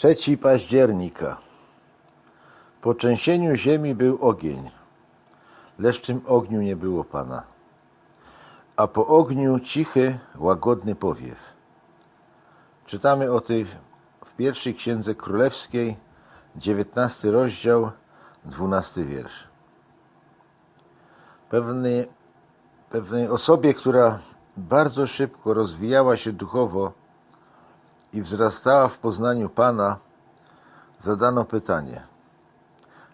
Trzeci października. Po trzęsieniu ziemi był ogień, lecz w tym ogniu nie było Pana. A po ogniu cichy, łagodny powiew. Czytamy o tej w pierwszej księdze królewskiej, 19 rozdział, 12 wiersz. Pewnej, pewnej osobie, która bardzo szybko rozwijała się duchowo i wzrastała w poznaniu Pana, zadano pytanie: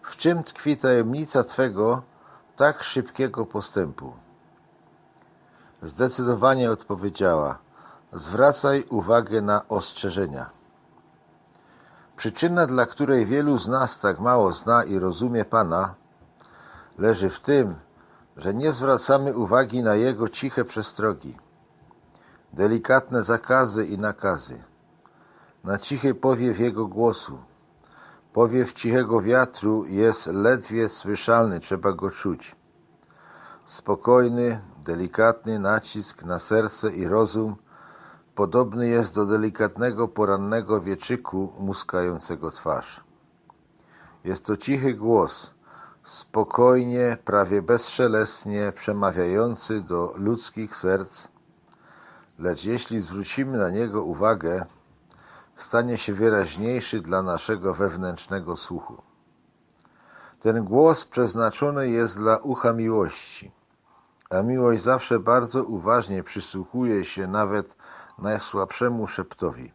W czym tkwi tajemnica Twego tak szybkiego postępu? Zdecydowanie odpowiedziała: Zwracaj uwagę na ostrzeżenia. Przyczyna, dla której wielu z nas tak mało zna i rozumie Pana, leży w tym, że nie zwracamy uwagi na Jego ciche przestrogi, delikatne zakazy i nakazy, na cichy powiew Jego głosu. Powiew cichego wiatru jest ledwie słyszalny, trzeba go czuć. Spokojny, delikatny nacisk na serce i rozum podobny jest do delikatnego porannego wieczyku muskającego twarz. Jest to cichy głos, spokojnie, prawie bezszelestnie przemawiający do ludzkich serc, lecz jeśli zwrócimy na niego uwagę, stanie się wyraźniejszy dla naszego wewnętrznego słuchu. Ten głos przeznaczony jest dla ucha miłości, a miłość zawsze bardzo uważnie przysłuchuje się nawet najsłabszemu szeptowi.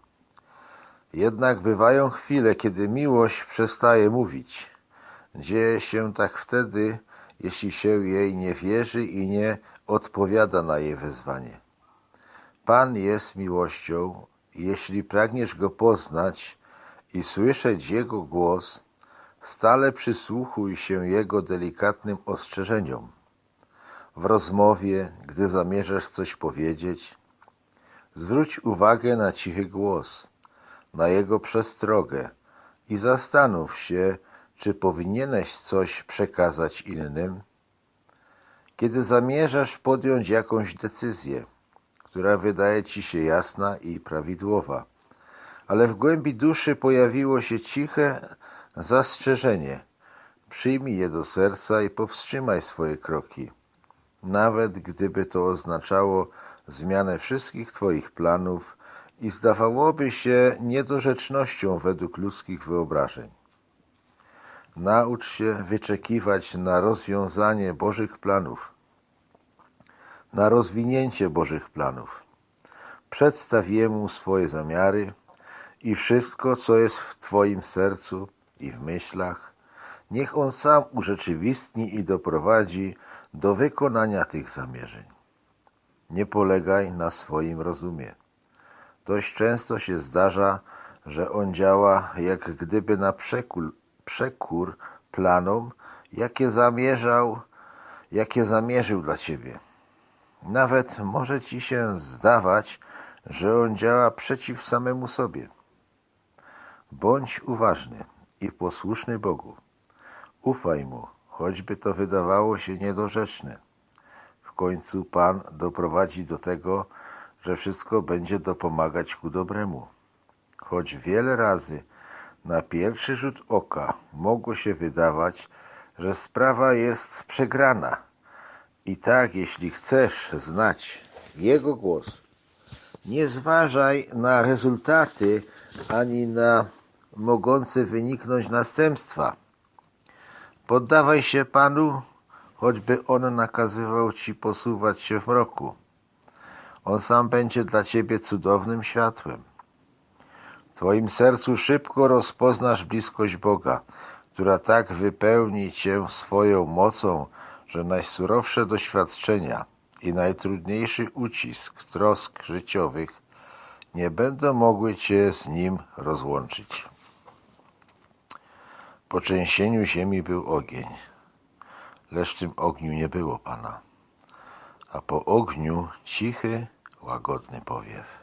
Jednak bywają chwile, kiedy miłość przestaje mówić. Dzieje się tak wtedy, jeśli się jej nie wierzy i nie odpowiada na jej wezwanie. Pan jest miłością jeśli pragniesz Go poznać i słyszeć Jego głos, stale przysłuchuj się Jego delikatnym ostrzeżeniom. W rozmowie, gdy zamierzasz coś powiedzieć, zwróć uwagę na cichy głos, na Jego przestrogę i zastanów się, czy powinieneś coś przekazać innym. Kiedy zamierzasz podjąć jakąś decyzję, która wydaje ci się jasna i prawidłowa, ale w głębi duszy pojawiło się ciche zastrzeżenie. Przyjmij je do serca i powstrzymaj swoje kroki, nawet gdyby to oznaczało zmianę wszystkich Twoich planów i zdawałoby się niedorzecznością według ludzkich wyobrażeń. Naucz się wyczekiwać na rozwiązanie Bożych planów, na rozwinięcie Bożych planów. Przedstaw Jemu swoje zamiary i wszystko, co jest w Twoim sercu i w myślach. Niech On sam urzeczywistni i doprowadzi do wykonania tych zamierzeń. Nie polegaj na swoim rozumie. Dość często się zdarza, że On działa jak gdyby na przekór, przekór planom, jakie zamierzał, jakie zamierzył dla Ciebie. Nawet może Ci się zdawać, że On działa przeciw samemu sobie. Bądź uważny i posłuszny Bogu. Ufaj Mu, choćby to wydawało się niedorzeczne. W końcu Pan doprowadzi do tego, że wszystko będzie dopomagać ku dobremu. Choć wiele razy na pierwszy rzut oka mogło się wydawać, że sprawa jest przegrana. I tak, jeśli chcesz znać Jego głos, nie zważaj na rezultaty ani na mogące wyniknąć następstwa. Poddawaj się Panu, choćby On nakazywał Ci posuwać się w mroku. On sam będzie dla Ciebie cudownym światłem. W Twoim sercu szybko rozpoznasz bliskość Boga, która tak wypełni Cię swoją mocą, że najsurowsze doświadczenia i najtrudniejszy ucisk trosk życiowych nie będą mogły Cię z Nim rozłączyć. Po trzęsieniu ziemi był ogień, lecz w tym ogniu nie było Pana, a po ogniu cichy, łagodny powiew.